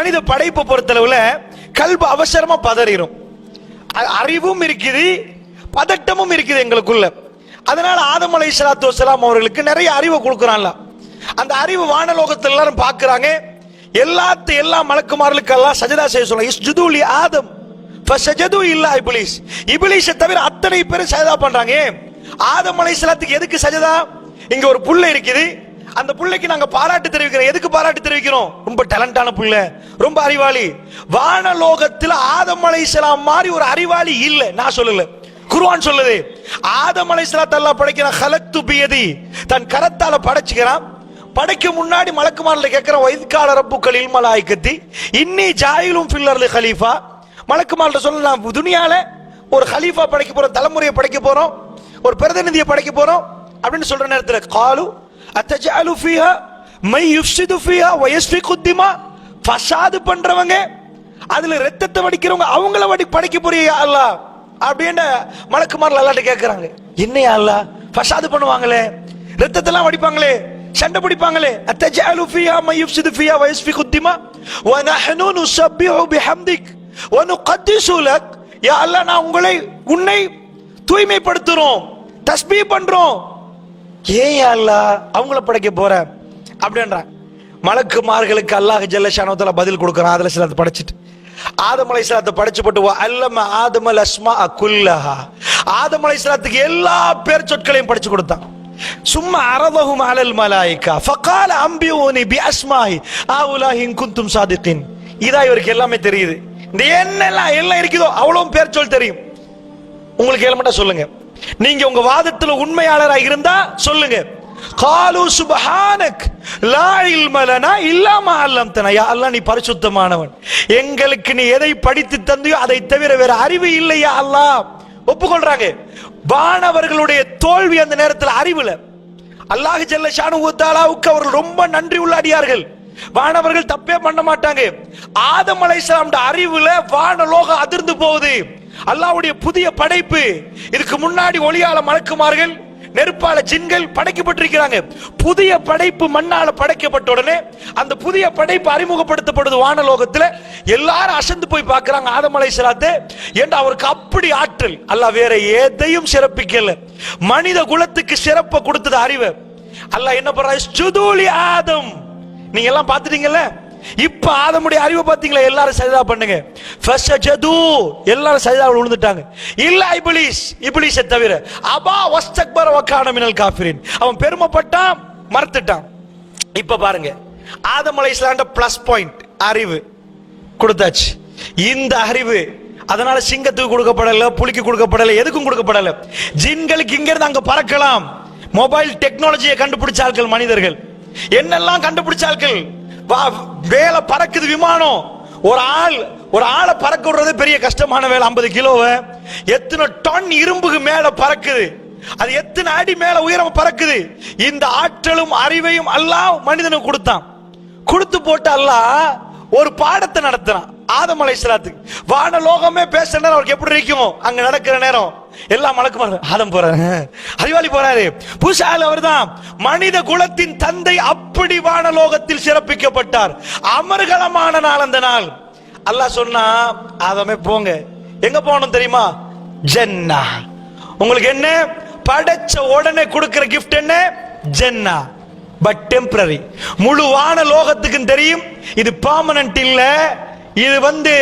மனித படைப்பை பொறுத்தளவுல கல்வி அவசரமா பதறிடும். அறிவும் இருக்குது பதட்டமும் இருக்குது எங்களுக்குள்ள. அதனால ஆதம் அலை சலாத்து வசலாம் அவர்களுக்கு நிறைய அறிவை கொடுக்குறான்ல. அந்த அறிவு வானலோகத்தில் எல்லாரும் பார்க்குறாங்க. எல்லாத்து எல்லா மலக்குமார்களுக்கு எல்லாம் சஜதா செய்ய சொல்றாங்க. இஸ்ஜுதுலி ஆதம் ஃபசஜது இல்லா இப்லீஸ். இப்லீஸை தவிர அத்தனை பேரும் சஜதா பண்றாங்க. ஆதம் அலை சலாத்துக்கு எதுக்கு சஜதா? இங்க ஒரு புள்ள இருக்குது. அந்த பிள்ளைக்கு நாங்க பாராட்டு தெரிவிக்கிறோம். எதுக்கு பாராட்டு தெரிவிக்கிறோம்? ரொம்ப டேலண்டான புள்ள ரொம்ப அறிவாளி. வானலோகத்தில் ஆதம் அலைசலாம் மாதிரி ஒரு அறிவாளி இல்ல. நான் சொல்லல. குருவான் சொல்லுது. ஆதம் அலைஹிஸ்ஸலாத் அல்லாஹ் படைக்கிறான். ஹலத்து பியதி. தன் கரத்தால படைச்சுக்கிறான். படைக்க முன்னாடி மலக்குமாரில் கேட்கிற வைத்கால ரப்புக்கள் இல்மலாய்க்கத்தி இன்னி ஜாயிலும் ஃபில்லர்ல ஹலீஃபா. மலக்குமாரில் சொல்ல நான் துணியால ஒரு ஹலீஃபா படைக்க போறோம் தலைமுறையை படைக்க போறோம் ஒரு பிரதிநிதியை படைக்க போறோம் அப்படின்னு சொல்ற நேரத்தில் காலு அத்தஜஅலு ஃபீஹா மை யுஃப்சிது ஃபீஹா வ குத்திமா ஃபசாது பண்றவங்க அதுல ரத்தத்தை வடிக்கிறவங்க அவங்கள வடி படைக்க போறியா அல்லா. அப்படின்னு மலக்குமார் அல்லாட்ட கேக்குறாங்க. என்னையா அல்லா? ஃபசாது பண்ணுவாங்களே. ரத்தத்தெல்லாம் வடிப்பாங்களே. சண்டை பிடிப்பாங்களே. அத்தஜாலு ஃபீஹா மை யுஃப்சிது ஃபீஹா வ யஸ்ஃபிகு திமா நுஸப்பிஹு பிஹம்திக். வ நுகத்திஸு லக். யா அல்லா நான் உங்களை உன்னை தூய்மைப்படுத்துறோம். தஸ்பீ பண்றோம். ஏன் அல்லா? அல்லாஹ் அவங்கள படைக்க போற? அப்படின்றான். மலக்குமார்களுக்கு அல்லாஹ் ஜல்லஷானவத்தால பதில் கொடுக்கறான். அதுல சிலத்தை படைச்சிட்டு. ஆதம் அலைஹிஸ்ஸலாத்தை படைச்சு போட்டு அல்லம ஆதம் அல் அஸ்மா குல்லஹா. ஆதம் அலைஹிஸ்ஸலாத்துக்கு எல்லா பேர் சொற்களையும் படிச்சு கொடுத்தான். சும்மா அரதஹும் அலல் மலாய்க்கா ஃபகால அம்பியூனி பி அஸ்மாஹி. ஆவுலாஹி குந்தும் சாதிகின். இதா இவருக்கு எல்லாமே தெரியுது. இந்த என்னெல்லாம் எல்லாம் இருக்குதோ அவ்வளவும் பேர் சொல் தெரியும். உங்களுக்கு ஏழமட்டா சொல்லுங்க. நீங்க உங்க வாதத்துல உண்மையாளராக இருந்தா சொல்லுங்க. காலு சுபஹானக் லா இல்மலனா இல்லாம இல்லா மா அல்லம்தனா. யா அல்லாஹ் நீ பரிசுத்தமானவன். எங்களுக்கு நீ எதை படித்து தந்தியோ அதை தவிர வேற அறிவு இல்லையா அல்லாஹ். ஒப்புக்கொள்றாங்க. வானவர்களுடைய தோல்வி அந்த நேரத்தில் அறிவுல. அல்லாஹ் ஜல்ல ஷானுத்தாலாவுக்கு அவர்கள் ரொம்ப நன்றி உள்ளாடியார்கள். வானவர்கள் தப்பே பண்ண மாட்டாங்க. ஆதம் அலை அறிவுல வானலோகம் அதிர்ந்து போகுது. அல்லாவுடைய புதிய படைப்பு. இதுக்கு முன்னாடி ஒளியால மலக்குமார்கள் நெருப்பால ஜின்கள் படைக்கப்பட்டிருக்கிறாங்க. புதிய படைப்பு மண்ணால படைக்கப்பட்ட உடனே அந்த புதிய படைப்பு அறிமுகப்படுத்தப்படுது வானலோகத்துல. எல்லாரும் அசந்து போய் பார்க்கறாங்க ஆதமலை சிலாத்து என்று அவருக்கு அப்படி ஆற்றல்? அல்லாஹ் வேற எதையும் சிறப்பிக்கல. மனித குலத்துக்கு சிறப்பை கொடுத்தது அறிவு. அல்ல என்ன பண்றா சுதூலி ஆதம். நீங்க எல்லாம் பாத்துட்டீங்கல்ல இப்ப ஆதமுடைய அறிவை பாத்தீங்களா? எல்லாரும் சரிதா பண்ணுங்க. ஃபஸஜது எல்லாரும் சரிதா விழுந்துட்டாங்க. இல்ல இபிலிஸ் இப்லீஸை தவிர அபா வஸ்தக்பர வக்கான மினல் காஃபிரின். அவன் பெருமைப்பட்டான் மறுத்துட்டான். இப்ப பாருங்க. ஆதம் அலைஹிஸ்ஸலாம்ட பிளஸ் பாயிண்ட் அறிவு. கொடுத்தாச்சு. இந்த அறிவு அதனால சிங்கத்துக்கு கொடுக்கப்படல புலிக்கு கொடுக்கப்படல எதுக்கும் கொடுக்கப்படல? ஜின்களுக்கு இங்கிருந்து அங்க பறக்கலாம். மொபைல் டெக்னாலஜியை கண்டுபிடிச்ச ஆட்கள் மனிதர்கள். என்னெல்லாம் கண்டுபிடிச்ச ஆட்கள்? மேல வேலை பறக்குது விமானம். ஒரு ஆள் ஒரு ஆளை பறக்க விடுறது பெரிய கஷ்டமான வேலை 50 கிலோவை. எத்தனை டன் இரும்புக்கு மேல பறக்குது. அது எத்தனை அடி மேல உயரம் பறக்குது. இந்த ஆற்றலும் அறிவையும் அல்லாஹ் மனிதனுக்கு கொடுத்தான். கொடுத்து போட்டு அல்லாஹ் ஒரு பாடத்தை நடத்துறான். ஆதமலை அலைஹிஸ்ஸலாத்துக்கு வான லோகமே பேசுற நேரம் அவருக்கு எப்படி இருக்கும்? அங்க நடக்கிற நேரம். எல்லாம் மலக்குமார் ஆதம் போறாரு. அறிவாளி போறாரு. பூசால் அவர்தான் மனித குலத்தின் தந்தை அப்படி வான லோகத்தில் சிறப்பிக்கப்பட்டார். அமர்கலமான நாள் அந்த நாள். அல்லாஹ் சொன்னா ஆதமே போங்க. எங்க போகணும் தெரியுமா? ஜென்னா. உங்களுக்கு என்ன? படைச்ச உடனே கொடுக்கிற கிஃப்ட் என்ன? ஜென்னா. பட் டெம்பரரி முழு வான லோகத்துக்கும் தெரியும். இது பாமனன்ட் இல்ல. இது வந்து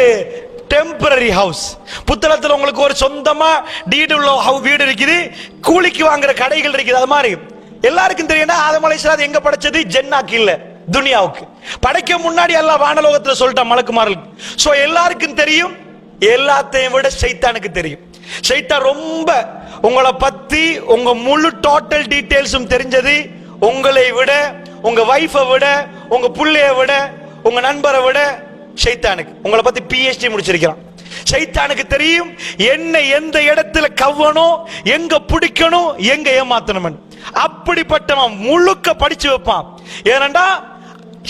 டெம்பரரி ஹவுஸ் புத்தளத்தில் உங்களுக்கு ஒரு சொந்தமா டீடு உள்ள ஹவு- வீடு இருக்குது. கூலிக்கு வாங்குற கடைகள் இருக்குது. அது மாதிரி. எல்லாருக்கும் தெரியும் ஆதம் அலைஹிஸ்ஸலாம் எங்க படைச்சது? ஜென்னாக்கு இல்ல. துனியாவுக்கு. படைக்க முன்னாடி எல்லாம் வானலோகத்தில் சொல்லிட்டான் மலக்குமார்களுக்கு ஸோ எல்லாருக்கும் தெரியும். எல்லாத்தையும் விட சைத்தானுக்கு தெரியும். சைத்தான் ரொம்ப உங்களை பத்தி உங்க முழு டோட்டல் டீட்டெயில்ஸும் தெரிஞ்சது. உங்களை விட உங்க வைஃபை விட உங்க பிள்ளைய விட உங்க நண்பரை விட சைத்தானுக்கு உங்களை பத்தி பிஹெச்டி முடிச்சிருக்கிறான் சைத்தானுக்கு தெரியும் என்ன எந்த இடத்துல கவ்வணும் எங்க பிடிக்கணும் எங்க ஏமாத்தணும் அப்படிப்பட்டவன் முழுக்க படிச்சு வைப்பான் ஏனண்டா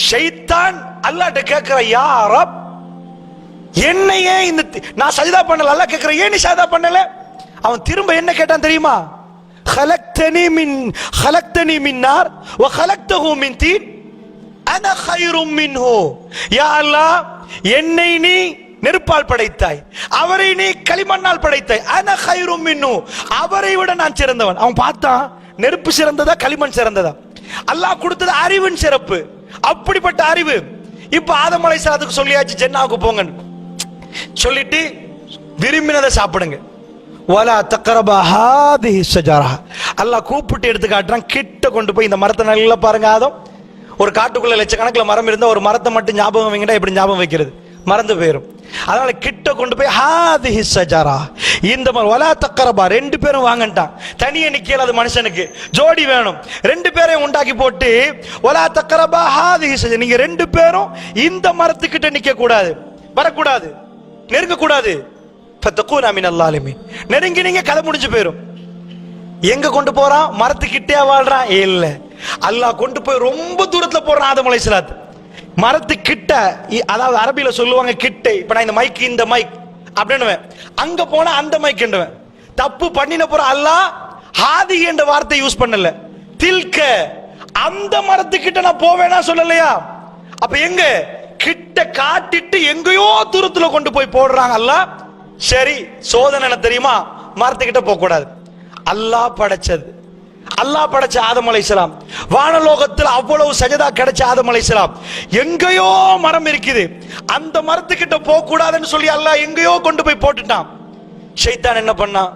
ஷைத்தான் அல்லாட்ட கேட்கிற யாரப் என்னையே இந்த தி- நான் சஜதா பண்ணல அல்லாஹ் கேட்கிறேன் ஏன் நீ சஜதா பண்ணல அவன் திரும்ப என்ன கேட்டான் தெரியுமா خلقتني من خلقتني من نار وخلقته من طين انا خير منه யா அல்லாஹ் என்னை நீ நெருப்பால் படைத்தாய் அவரை நீ களிமண்ணால் படைத்தாய். அன ஹைரும் மின்னு அவரை விட நான் சிறந்தவன். அவன் பார்த்தான் நெருப்பு சிறந்ததா களிமண் சிறந்ததா? அல்லாஹ் கொடுத்தது அறிவின் சிறப்பு. அப்படிப்பட்ட அறிவு. இப்ப ஆதம் சாதுக்கு சொல்லியாச்சு ஜென்னாவுக்கு போங்கன்னு. சொல்லிட்டு விரும்பினதை சாப்பிடுங்க. வலா தக்கரபா ஹாதிஹி ஷஜரா அல்லாஹ் கூப்பிட்டு எடுத்து காட்டுறான் கிட்ட கொண்டு போய் இந்த மரத்தை நல்லா பாருங்க ஆதம். ஒரு காட்டுக்குள்ள லட்சக்கணக்கில் மரம் இருந்தால் ஒரு மரத்தை மட்டும் ஞாபகம் வைங்கடா எப்படி ஞாபகம் வைக்கிறது? மறந்து போயிடும் அதனால கிட்ட கொண்டு போய் ஹாதி சஜாரா இந்த மரம் வலா தக்கரபா. ரெண்டு பேரும் வாங்கன்ட்டான். தனியே நிக்கல அது மனுஷனுக்கு. ஜோடி வேணும். ரெண்டு பேரையும் உண்டாக்கி போட்டு வலா தக்கரபா ஹாதி ஷஜரா. நீங்க ரெண்டு பேரும் இந்த மரத்துக்கிட்ட நிக்க கூடாது வரக்கூடாது. நெருங்க கூடாது ஃபத்தகூனா மினல் லாலிமீன் நெருங்கி நீங்க கதை முடிஞ்சு போயிரும். எங்க கொண்டு போறான்? மரத்துக்கிட்டே வாழ்றான். இல்லை. அல்லாஹ் கொண்டு போய் ரொம்ப தூரத்துல போடுறான் ஆதம் அலைசலாத் மரத்து கிட்ட இ- அதாவது அரபியில சொல்லுவாங்க கிட்ட. இப்ப நான் இந்த மைக் இந்த மைக் அப்படின்னுவேன். அங்க போனா அந்த மைக் தப்பு பண்ணின போற அல்லாஹ் ஹாதி என்ற வார்த்தை யூஸ் பண்ணல. தில்க அந்த மரத்துக்கிட்ட நான் போவேனா சொல்லலையா? அப்ப எங்க? கிட்ட காட்டிட்டு எங்கேயோ தூரத்துல கொண்டு போய் போடுறாங்க அல்லாஹ். சரி சோதனை தெரியுமா? மரத்துக்கிட்ட போக கூடாது அல்லாஹ் படைச்சது. அல்லாஹ் படைச்ச ஆதம் அலைசலாம் வானலோகத்தில் அவ்வளவு சஜதா கிடைச்ச ஆதம் அலைசலாம் எங்கேயோ மரம் இருக்குது. அந்த மரத்துக்கிட்ட போக கூடாதுன்னு சொல்லி அல்லாஹ் எங்கேயோ கொண்டு போய் போட்டுட்டான். ஷைத்தான் என்ன பண்ணான்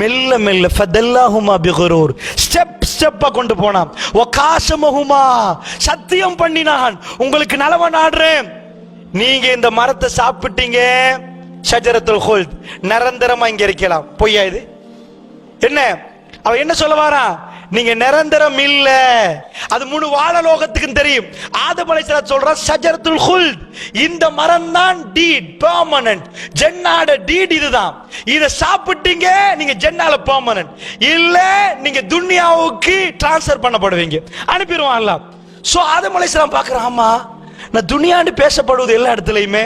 மெல்ல மெல்ல ஃபதல்லாஹுமா பிகுரூர். ஸ்டெப் ஸ்டெப்பா கொண்டு போனான். ஒகாசமஹுமா சத்தியம் பண்ணினான். உங்களுக்கு நலவ நாடுறேன். நீங்க இந்த மரத்தை சாப்பிட்டீங்க. ஷஜரத்துல் ஹோல் நிரந்தரமா இங்க இருக்கலாம். பொய்யா இது? என்ன? அவன் என்ன சொல்ல வாரா நீங்க நிரந்தரம் இல்ல. அது முழு வாழலோகத்துக்கும் தெரியும். ஆதம் அலைஹிஸ்ஸலாம் சொல்றான் ஷஜரத்துல் ஹுல்த். இந்த மரம் தான் டீட் பெர்மனன்ட் ஜென்னாட டீட் இதுதான். இத சாப்பிட்டீங்க நீங்க ஜென்னால பெர்மனன்ட் இல்ல நீங்க துன்யாவுக்கு டிரான்ஸ்ஃபர் பண்ணப்படுவீங்க. அனுப்பிடுவான் அல்லாஹ். சோ ஆதம் அலைஹிஸ்ஸலாம் ஆமா நான் துனியாண்டு பேசப்படுவது எல்லா இடத்துலயுமே.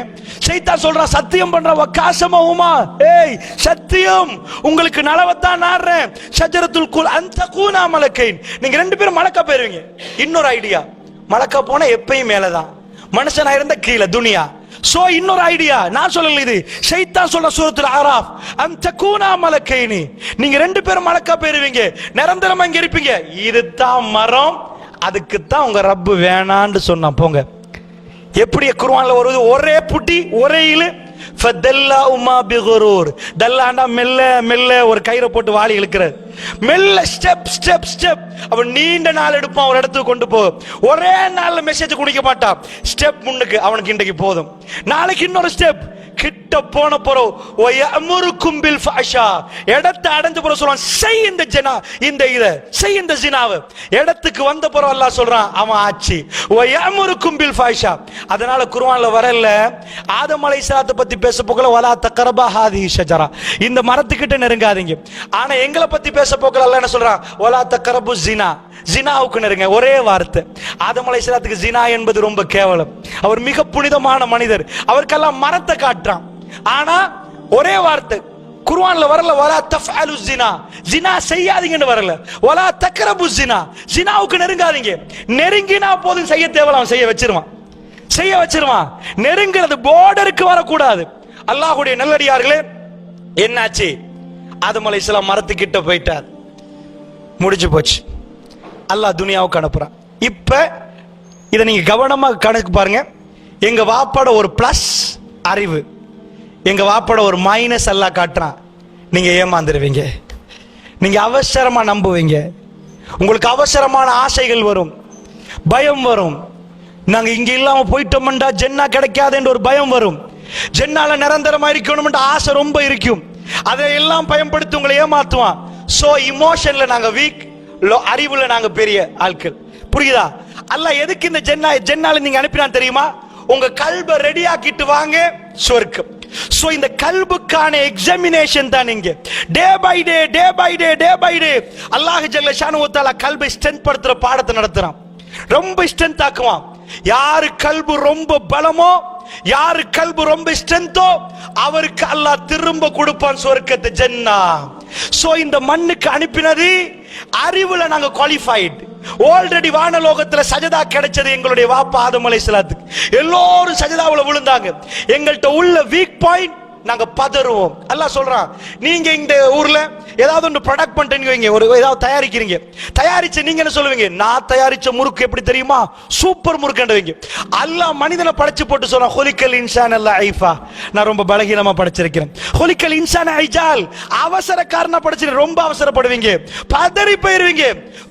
சைத்தான் சொல்றான் சத்தியம் பண்ற வக்காசமவுமா ஏய் சத்தியம் உங்களுக்கு நலவத்தான் நாடுறேன். சஜரத்துல் குல் அந்த கூனா மலக்கைன். நீங்க ரெண்டு பேரும் மலக்கா போயிருவீங்க. இன்னொரு ஐடியா மலக்கா போனா எப்பயும் மேலதான். மனுஷனா இருந்த கீழே துனியா சோ இன்னொரு ஐடியா நான் சொல்லல இது. ஷைத்தான் சொல்ற சூரத்துல ஆராப் அந்த கூனா மலக்கைனி. நீங்க ரெண்டு பேரும் மலக்கா போயிருவீங்க. நிரந்தரமா இங்க இருப்பீங்க. இதுதான் மரம். அதுக்குத்தான் உங்க ரப்பு வேணான்னு சொன்னான். போங்க. எப்படி குர்ஆன்ல வருது? ஒரே புட்டி ஒரே இழு. ஃபதல்லா உமா பிகுரூர். தல்லாண்டா மெல்ல மெல்ல ஒரு கயிறை போட்டு வாளி இழுக்கிறார் மெல்ல ஸ்டெப் ஸ்டெப் ஸ்டெப். அவன் நீண்ட நாள் எடுப்பான் ஒரு இடத்துக்கு கொண்டு போ. ஒரே நாள்ல மெசேஜ் குடிக்க மாட்டான். ஸ்டெப் முன்னுக்கு அவனுக்கு இன்றைக்கு போதும். நாளைக்கு இன்னொரு ஸ்டெப். கிட்ட போன போறோம் ஒயமுரு கும்பில் ஃபாஷா இடத்தை அடைஞ்ச போற சொல்றான் செய் இந்த ஜனா இந்த இத செய் இந்த ஜினாவை. இடத்துக்கு வந்த போறோம் அல்லாஹ் சொல்றான் அவன் ஆச்சு ஒயமுரு கும்பில் ஃபாஷா அதனால குர்ஆன்ல வரல. ஆதம் அலைஹிஸ்ஸலாத்தை பத்தி பேச போகல. வலா தக்கரபா ஹாதி ஷஜரா. இந்த மரத்துக்கிட்ட நெருங்காதீங்க. ஆனா எங்களை பத்தி பேச போகல அல்லாஹ் என்ன சொல்றான்? வலா தக்கரபு ஜினா ஜினாவுக்கு நெருங்க ஒரே வார்த்தை. ஆதம் அலைசலாத்துக்கு ஜினா என்பது ரொம்ப கேவலம். அவர் மிக புனிதமான மனிதர். அவருக்கெல்லாம் மரத்தை காட்டுறான். ஆனா ஒரே வார்த்தை. குர்ஆன்ல வரல வலா தஃஅலு ஜினா ஜினா செய்யாதீங்கன்னு வரல. வலா தக்ரபு ஜினா ஜினாவுக்கு நெருங்காதீங்க. நெருங்கினா போதும் செய்ய தேவலாம் செய்ய வச்சிருவான். செய்ய வச்சிருவான். நெருங்கிறது போர்டருக்கு வரக்கூடாது. அல்லாஹ்வுடைய நல்லடியார்களே என்னாச்சு? ஆதம் அலைஹிஸ்ஸலாம் மரத்துக்கிட்ட போயிட்டார். முடிஞ்சு போச்சு. அல்லாஹ் துனியாவுக்கு அனுப்புறான். இப்போ இதை நீங்க கவனமாக கணக்கு பாருங்க. எங்க வாப்பாட ஒரு பிளஸ் அறிவு. எங்க வாப்பாட ஒரு மைனஸ் எல்லாம் காட்டுறான். நீங்க ஏமாந்துருவீங்க. நீங்க அவசரமா நம்புவீங்க. உங்களுக்கு அவசரமான ஆசைகள் வரும். பயம் வரும். நாங்க இங்க இல்லாம போயிட்டோம்டா ஜென்னா கிடைக்காதுன்ற ஒரு பயம் வரும். ஜென்னால நிரந்தரமா இருக்கணும்ன்ற ஆசை ரொம்ப இருக்கும். அதை எல்லாம் பயன்படுத்தி உங்களை ஏமாத்துவான். சோ இமோஷன்ல நாங்க வீக் அறிவுல நாங்க பெரிய ஆட்கள். புரியுதா? அல்ல எதுக்கு இந்த ஜென்னா ஜென்னால நீங்க அனுப்பினா தெரியுமா? உங்க கல்ப ரெடி ஆக்கிட்டு வாங்க சொர்க்கம். சோ இந்த கல்புக்கான எக்ஸாமினேஷன் தான் இங்க. Day by day day by day day by day Allah ஜல்ல ஷானு கல்வை கல்பை ஸ்ட்ரென்த் படுத்துற பாடத்தை நடத்துறான். ரொம்ப ஸ்ட்ரென்த் ஆக்குவான். யாரு கல்பு ரொம்ப பலமோ யாரு கல்பு ரொம்ப ஸ்ட்ரென்த்தோ அவருக்கு அல்லாஹ் திரும்ப கொடுப்பான் சொர்க்கத்தை ஜென்னா. சோ இந்த மண்ணுக்கு அனுப்பினது அறிவுல நாங்க குவாலிஃபைடு ஆல்ரெடி வானலோகத்துல சஜதா கிடைச்சது எங்களுடைய வாப்பா ஆதமலை சிலாத்துக்கு. எல்லோரும் சஜதாவுல விழுந்தாங்க. எங்கள்கிட்ட உள்ள வீக் பாயிண்ட் நாங்க பதறுவோம். எல்லாம் சொல்றான் நீங்க இந்த ஊர்ல ஏதாவது ஒன்று ப்ரொடக்ட் பண்ணுறீங்க வைங்க ஒரு ஏதாவது தயாரிக்கிறீங்க. தயாரிச்சு நீங்க என்ன சொல்லுவீங்க? நான் தயாரிச்ச முறுக்கு எப்படி தெரியுமா? சூப்பர் முறுக்குன்றவங்க அல்லாஹ் மனிதனை படைச்சு போட்டு சொல்றான் ஹொலிக்கல் இன்சான் அல்ல ஐஃபா. நான் ரொம்ப பலகீனமா படைச்சிருக்கிறேன். ஹொலிக்கல் இன்சான் ஐஜால். அவசரக்காரனா படைச்சிருக்கேன் ரொம்ப அவசரப்படுவீங்க. பதறி போயிருவீங்க.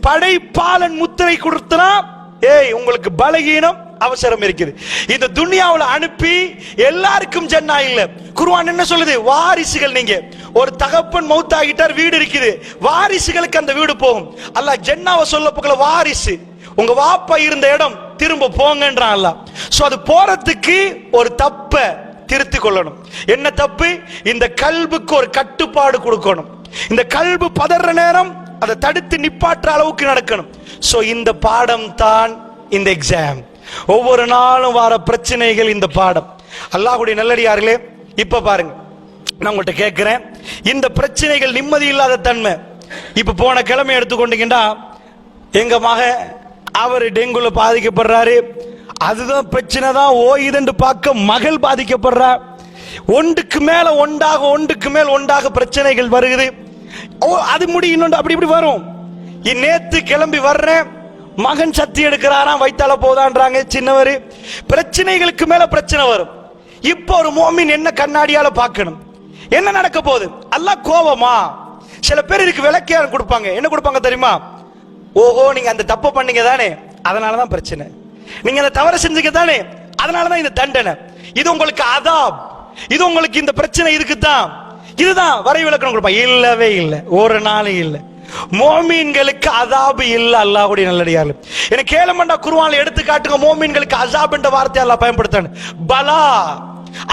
படைப்பாளன் முத்திரை கொடுத்தனா ஏய் உங்களுக்கு பலகீனம் அவசரம் இருக்குது. இந்த துன்யாவில் அனுப்பி எல்லாருக்கும் ஜன்னா இல்ல. குருவான் என்ன சொல்லுது? வாரிசுகள் நீங்க. ஒரு தகப்பன் மௌத்தாகிட்டார் வீடு இருக்குது. வாரிசுகளுக்கு அந்த வீடு போகும். அல்ல ஜென்னாவை சொல்ல போகல வாரிசு. உங்க வாப்பா இருந்த இடம் திரும்ப போங்கன்றான் அல்ல சோ அது போறதுக்கு ஒரு தப்ப திருத்தி கொள்ளணும். என்ன தப்பு? இந்த கல்புக்கு ஒரு கட்டுப்பாடு கொடுக்கணும். இந்த கல்பு பதற நேரம் அதை தடுத்து நிப்பாற்ற அளவுக்கு நடக்கணும். சோ இந்த பாடம் தான் இந்த எக்ஸாம் ஒவ்வொரு நாளும் வர பிரச்சனைகள் இந்த பாடம். அல்லாஹுடைய நல்லடியார்களே இப்ப பாருங்க. நான் உங்கள்கிட்ட கேட்கிறேன். இந்த பிரச்சனைகள் நிம்மதி இல்லாத தன்மை. இப்ப போன கிழமை எடுத்துக்கொண்டீங்கன்னா எங்க மக அவர் டெங்குல பாதிக்கப்படுறாரு. அதுதான் பிரச்சனை தான் ஓயுதுன்னு பார்க்க மகள் பாதிக்கப்படுறா. ஒன்றுக்கு மேல ஒன்றாக ஒன்றுக்கு மேல் ஒன்றாக பிரச்சனைகள் வருகுது. ஓ அது முடி இன்னொன்று அப்படி இப்படி வரும். இ- நேத்து கிளம்பி வர்றேன். மகன் சத்தி எடுக்கிறாராம் வைத்தால போதான்றாங்க சின்னவர். பிரச்சனைகளுக்கு மேல பிரச்சனை வரும். இப்போ ஒரு மோமின் என்ன கண்ணாடியால பார்க்கணும்? என்ன நடக்க போகுது? எல்லாம் கோவமா சில பேர் இதுக்கு விளக்கியாரம் கொடுப்பாங்க. என்ன கொடுப்பாங்க தெரியுமா? ஓஹோ நீங்க அந்த தப்பு பண்ணீங்க தானே. அதனாலதான் பிரச்சனை. நீங்க அந்த தவறு செஞ்சீங்க தானே. அதனாலதான் இந்த தண்டனை. இது உங்களுக்கு அதாப். இது உங்களுக்கு இந்த பிரச்சனை இதுக்கு தான் இதுதான் வரை விளக்கணும் கொடுப்பாங்க. இல்லவே இல்லை. ஒரு நாளும் இல்லை. மோமீன்களுக்கு அதாபு இல்ல அல்லாஹுடைய நல்லடியார்கள். எனக்கு கேளமண்டா குர்ஆன்ல எடுத்து காட்டுங்க மோமீன்களுக்கு அசாப் என்ற வார்த்தை அல்லாஹ் பயன்படுத்தான பலா.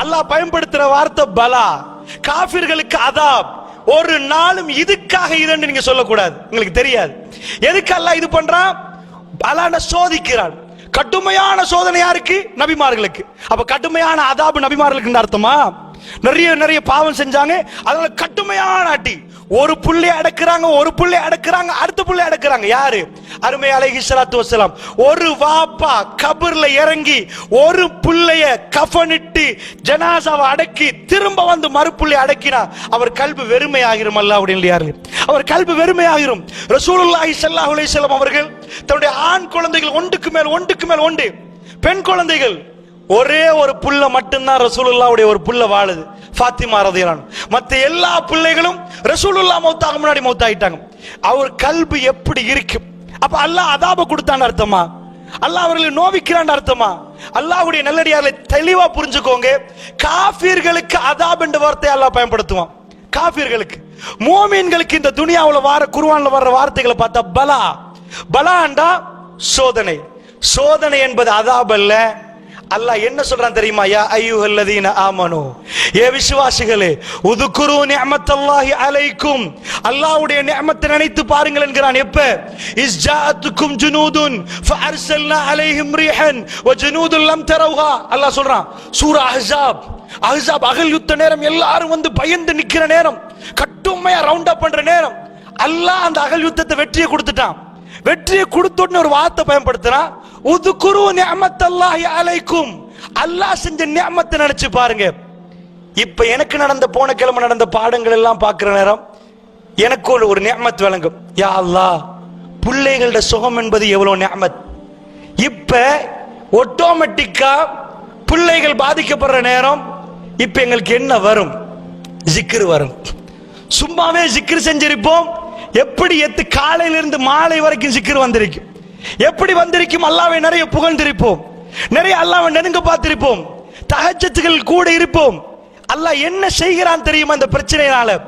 அல்லாஹ் பயன்படுத்துற வார்த்தை பலா. காபிர்களுக்கு அதாப். ஒரு நாளும் இதுக்காக இதுன்னு நீங்க சொல்லக்கூடாது. உங்களுக்கு தெரியாது. எதுக்கு அல்லாஹ் இது பண்றான்? பலான சோதிக்கிறான். கடுமையான சோதனை யாருக்கு? நபிமார்களுக்கு. அப்ப கடுமையான அதாபு நபிமார்களுக்கு அர்த்தமா? நிறைய நிறைய பாவம் செஞ்சாங்க. அதனால கடுமையான அடி. ஒரு புள்ளி அடக்குறாங்க ஒரு புள்ளை அடக்குறாங்க அடுத்த புள்ளை அடக்குறாங்க. யாரு? அருமை அலைஹி சலாத்து வசலாம் ஒரு வாப்பா கபர்ல இறங்கி ஒரு புள்ளைய கஃனிட்டு ஜனாசாவை அடக்கி திரும்ப வந்து மறுப்புள்ளி அடக்கினா அவர் கல்வி வெறுமையாகிரும் அப்படின்னு இல்லையார்கள் அவர் கல்வி வெறுமையாகிரும். ரசூலுல்லாஹி சல்லாஹ் அலைஹி அவர்கள் தன்னுடைய ஆண் குழந்தைகள் ஒன்றுக்கு மேல் ஒன்றுக்கு மேல் ஒன்று பெண் குழந்தைகள் ஒரே ஒரு புள்ள மட்டும்தான் ரசூலுல்லாவுடைய ஒரு புள்ள வாழுது. ஃபாத்திமா ரதியலான் மற்ற எல்லா பிள்ளைகளும் ரசூலுல்லா மௌத்தாக முன்னாடி மௌத்தாயிட்டாங்க. அவர் கல்வி எப்படி இருக்கும் அப்ப அல்லாஹ் அதாப கொடுத்தான்னு அர்த்தமா? அல்லாஹ் அவர்களை நோவிக்கிறான் அர்த்தமா? அல்லாஹ்வுடைய நல்லடியார்களை தெளிவா புரிஞ்சுக்கோங்க. காஃபிர்களுக்கு அதாப் என்ற வார்த்தையை அல்லாஹ் பயன்படுத்துவான். காஃபிர்களுக்கு. மோமீன்களுக்கு இந்த துனியாவில் வார குருவான்ல வர்ற வார்த்தைகளை பார்த்தா பலா. பலாண்டா சோதனை. சோதனை என்பது அதாப் அல்ல அல்லாஹ் என்ன சொல்றான் தெரியுமா? யா ஐயுஹல்லதீன ஆமனு. ஏ விசுவாசிகளே உதுக்குரு நிஅமத்தல்லாஹி அலைக்கும். அல்லாஹ்வுடைய நிஅமத்தை நினைத்து பாருங்கள் என்கிறான். எப்ப? இஸ் ஜாஅத்துக்கும் ஜுனூதுன் ஃபஅர்சல்னா அலைஹிம் ரீஹன் வ ஜுனூதுன் லம் தரவுஹா அல்லாஹ் சொல்றான் சூரா அஹ்ஸாப் அஹ்ஸாப் அகல் யுத்த நேரம் எல்லாரும் வந்து பயந்து நிக்கிற நேரம் கட்டுமையா ரவுண்ட் அப் பண்ற நேரம். அல்லாஹ் அந்த அகல் யுத்தத்தை வெற்றியை கொடுத்துட்டான். வெற்றியை கொடுத்தோன்னு ஒரு வார்த்தை பயன்படுத்துறான். உதுக்குரு நியமத்தல்லாஹி அலைக்கும். அல்லாஹ் செஞ்ச நியமத்தை நினைச்சு பாருங்க. இப்ப எனக்கு நடந்த போன கிழமை நடந்த பாடங்கள் எல்லாம் பார்க்கிற நேரம் எனக்கு ஒரு ஒரு நியமத் விளங்கும். யா அல்லா பிள்ளைகளோட சுகம் என்பது எவ்வளவு நியமத்? இப்ப ஆட்டோமேட்டிக்கா பிள்ளைகள் பாதிக்கப்படுற நேரம் இப்ப எங்களுக்கு என்ன வரும்? ஜிக்ரு வரும். சும்மாவே ஜிக்கிர் செஞ்சிருப்போம். எப்படி எத்து காலையிலிருந்து மாலை வரைக்கும் ஜிக்ரு வந்திருக்கும் எப்படி வந்திருக்கும்? அல்லாவை நிறைய புகழ்ந்திருப்போம். நிறைய அல்லாவை நெருங்க பார்த்திருப்போம். தகச்சத்துகள் கூட இருப்போம். அல்லாஹ் என்ன செய்கிறான் தெரியுமா இந்த பிரச்சனையினால?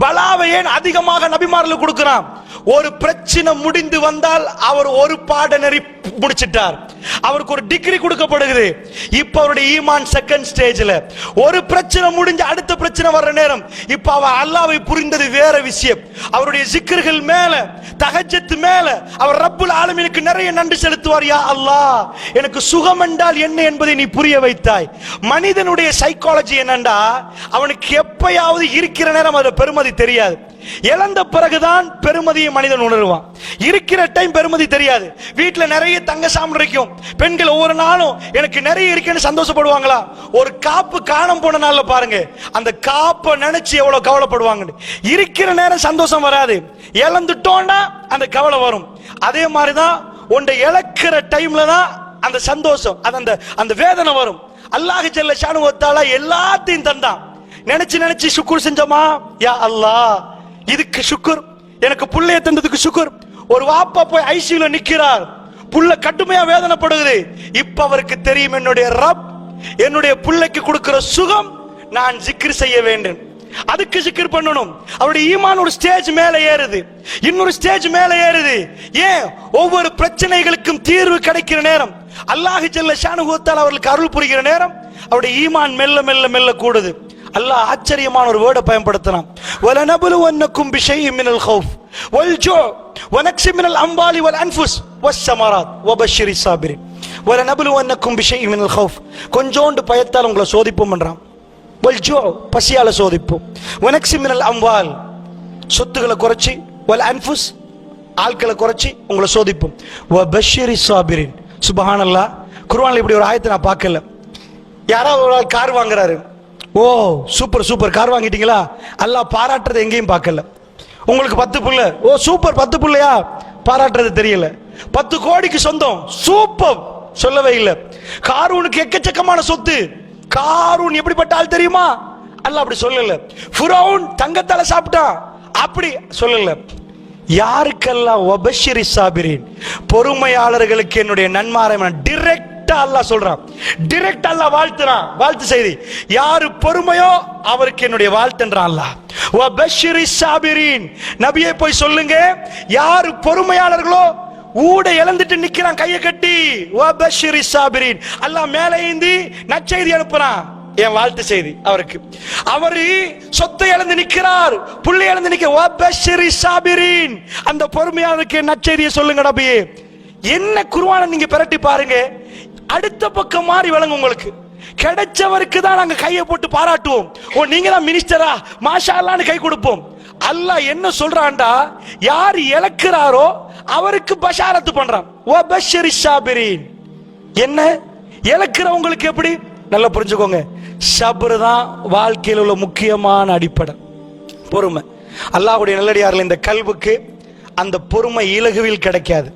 பலாவை ஏன் அதிகமாக நபிமாரில் கொடுக்கிறான்? ஒரு பிரச்சனை முடிந்து வந்தால் அவர் ஒரு பாடநெறி முடிச்சிட்டார். அவருக்கு ஒரு டிகிரி கொடுக்கப்படுகிறது. இப்ப அவருடைய ஈமான் செகண்ட் ஸ்டேஜ்ல ஒரு பிரச்சனை முடிஞ்சு அடுத்த பிரச்சனை வர்ற நேரம். இப்ப அவர் அல்லாவை புரிந்தது வேற விஷயம். அவருடைய சிக்கர்கள் மேல தகஜத்து மேல அவர் ரப்புல் ஆலமீனுக்கு நிறைய நன்றி செலுத்துவார் யா அல்லாஹ். எனக்கு சுகம் என்றால் என்ன என்பதை நீ புரிய வைத்தாய். மனிதனுடைய சைக்காலஜி என்னண்டா? அவனுக்கு எப்பயாவது இருக்கிற நேரம் அது பெருமதி தெரியாது. இழந்த பிறகுதான் பெருமதியை மனிதன் உணருவான். இருக்கிற டைம் பெருமதி தெரியாது. வீட்டில் நிறைய தங்க சாமன் இருக்கும். பெண்கள் ஒவ்வொரு நாளும் எனக்கு நிறைய இருக்குன்னு சந்தோஷப்படுவாங்களா? ஒரு காப்பு காணம் போன நாள்ல பாருங்க. அந்த காப்பை நினைச்சு எவ்வளவு கவலைப்படுவாங்கன்னு. இருக்கிற நேரம் சந்தோஷம் வராது. இழந்துட்டோம்னா அந்த கவலை வரும். அதே மாதிரிதான் உன்னை இழக்கிற டைம்ல தான் அந்த சந்தோஷம் அது அந்த அந்த வேதனை வரும். அல்லாஹ் ஜல்ல ஷானுவத்தால எல்லாத்தையும் தந்தான். நினைச்சு நினைச்சு சுக்குர் செஞ்சோமா? யா அல்லாஹ். இதுக்கு சுக்குர். எனக்கு புள்ளைய தந்ததுக்கு சுக்குர். ஒரு வாப்பா போய் ஐசியூல நிக்கிறார். புள்ள கடுமையா வேதனைப்படுகிறது. இப்ப அவருக்கு தெரியும் என்னுடைய ரப் என்னுடைய புள்ளைக்கு கொடுக்கிற சுகம் நான் ஜிக்கிர் செய்ய வேண்டும். அதுக்கு ஜிக்கிர் பண்ணணும். அவருடைய ஈமான் ஒரு ஸ்டேஜ் மேல ஏறுது. இன்னொரு ஸ்டேஜ் மேல ஏறுது. ஏன்? ஒவ்வொரு பிரச்சனைகளுக்கும் தீர்வு கிடைக்கிற நேரம். அல்லாஹ் ஜல்ல ஷானுகத்தால் அவர்களுக்கு அருள் புரிகிற நேரம். அவருடைய ஈமான் மெல்ல மெல்ல மெல்ல கூடுது. அல்லாஹ் ஆச்சரியமான ஒரு வேர்டை பயன்படுத்தினான் وَلَنَبْلُوَنَّكُمْ بِشَيْءٍ مِنَ الْخَوْفِ وَالْجُوعِ وَنَقْصٍ مِنَ الْأَمْوَالِ وَالْأَنْفُسِ وَالثَّمَرَاتِ وَبَشِّرِ الصَّابِرِينَ وَلَنَبْلُوَنَّكُمْ بِشَيْءٍ مِنَ الْخَوْفِ கொஞ்சோண்டு பயத்தால் உங்களை சோதிப்போம் என்றான் வல்ஜோ பசியால சோதிப்போம் வனக்சி மினல் அம்வால் சொத்துக்களை குறைச்சி வல் அன்ஃபுஸ் ஆட்களை குறைச்சி உங்களை சோதிப்போம் வ பஷீரி சாபிரின் சுபஹானல்லா குர்ஆன்ல இப்படி ஒரு ஆயத்தை நான் பார்க்கல யாராவது ஒரு ஆள் கார் வாங்குறாரு ஓ சூப்பர் சூப்பர் கார் வாங்கிட்டீங்களா? எல்லாம் பாராட்டுறது எங்கேயும் பார்க்கல. உங்களுக்கு பத்து புள்ள. ஓ சூப்பர் பத்து புள்ளையா? பாராட்டுறது தெரியல. பத்து கோடிக்கு சொந்தம். சூப்பர் சொல்லவே இல்லை. காரூனுக்கு எக்கச்சக்கமான சொத்து. காரூன் எப்படிப்பட்ட ஆள் தெரியுமா? அல்ல அப்படி சொல்லல. ஃபுரௌன் தங்கத்தால சாப்பிட்டான். அப்படி சொல்லல. யாருக்கெல்லாம்? ஒபஷிரி சாபிரின். பொறுமையாளர்களுக்கு என்னுடைய நன்மாரை டிரெக்ட் அல்லாஹ் சொல்றான். டிரெக்ட் அல்லாஹ் வாழ்த்துறான். வாழ்த்து செய்தி. யாரு பொறுமையோ அவருக்கு என்னுடைய வாழ்த்துன்றான் அல்லாஹ். ஒபஷிரி சாபிரின் நபியே போய் சொல்லுங்க. யாரு பொறுமையாளர்களோ ஊட இழந்துட்டு நிக்கிறான் கையை கட்டி. ஒபஷிரி சாபிரின் அல்லாஹ் மேலே ஏந்தி நற்செய்தி அனுப்புறான். என் வாழ்த்து செய்தி அவருக்கு. அவரு சொத்தை இழந்து நிக்கிறார். புள்ளை இழந்து நிக்க. ஒபஷிரி சாபிரின் அந்த பொறுமையாளருக்கு நற்செய்தியை சொல்லுங்க நபியே. என்ன குருவான நீங்க பிரட்டி பாருங்க. அடுத்த பக்கம் மாறி விளங்கும் உங்களுக்கு. கிடைச்சவருக்கு தான் நாங்க கையை போட்டு பாராட்டுவோம். ஓ நீங்க தான் மினிஸ்டரா மாஷா அல்லான்னு கை கொடுப்போம். அல்லாஹ் என்ன சொல்றான்டா? யார் இழக்கிறாரோ அவருக்கு பஷாரத்து பண்றான். ஓ பஷரி ஷாபிரின். என்ன? இழக்கிறவங்களுக்கு எப்படி? நல்லா புரிஞ்சுக்கோங்க. சபர் தான் வாழ்க்கையில் உள்ள முக்கியமான அடிப்படை. பொறுமை. அல்லாஹ்வுடைய நல்லடியார்கள் இந்த கல்வுக்கு அந்த பொறுமை இலகுவில் கிடைக்காது.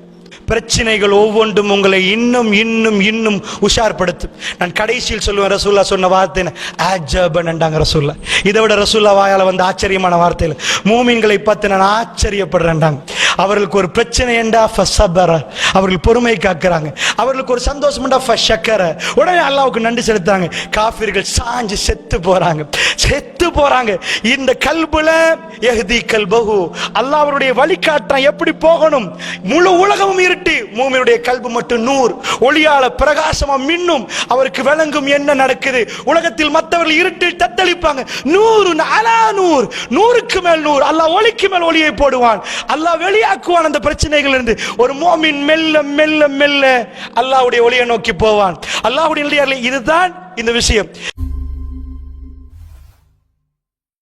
பிரச்சனைகள் ஒவ்வொன்றும் உங்களை இன்னும் இன்னும் இன்னும் உஷார்படுத்தும். நான் கடைசியில் சொல்லுவேன் ரசூல்லா சொன்ன வார்த்தை ஆஜபன்ண்டாங்க ரசூல்லா இதை விட ரசூல்லா வாயால் வந்து ஆச்சரியமான வார்த்தையில் மூமின்களை பார்த்து நான் ஆச்சரியப்படுறேன்டாங்க அவர்களுக்கு ஒரு பிரச்சனை என்றா ஃபசபர அவர்கள் பொறுமை காக்குறாங்க. அவர்களுக்கு ஒரு சந்தோஷம் என்றா ஃபஷக்கர உடனே அல்லாவுக்கு நன்றி செலுத்துறாங்க. காஃபிர்கள் சாஞ்சு செத்து போறாங்க. செத்து போறாங்க. இந்த கல்புல எகுதி கல்பகு அல்லாஹ் அவருடைய வழிகாட்டுறான் எப்படி போகணும்? முழு உலகமும் இருட்டி மூமியுடைய கல்பு மட்டும் நூறு. ஒளியால பிரகாசமா மின்னும் அவருக்கு விளங்கும் என்ன நடக்குது? உலகத்தில் மற்றவர்கள் இருட்டில் தத்தளிப்பாங்க. நூறு அலா நூறு. நூறுக்கு மேல் நூறு. அல்லாஹ் ஒளிக்கு மேல் ஒளியை போடுவான். அல்லாஹ் வெளியாக்குவான் அந்த பிரச்சனைகள் இருந்து ஒரு மோமின் மெல்ல மெல்ல மெல்ல அல்லாஹ்வுடைய ஒளியை நோக்கி போவான். அல்லாஹ்வுடைய இதுதான் இந்த விஷயம்.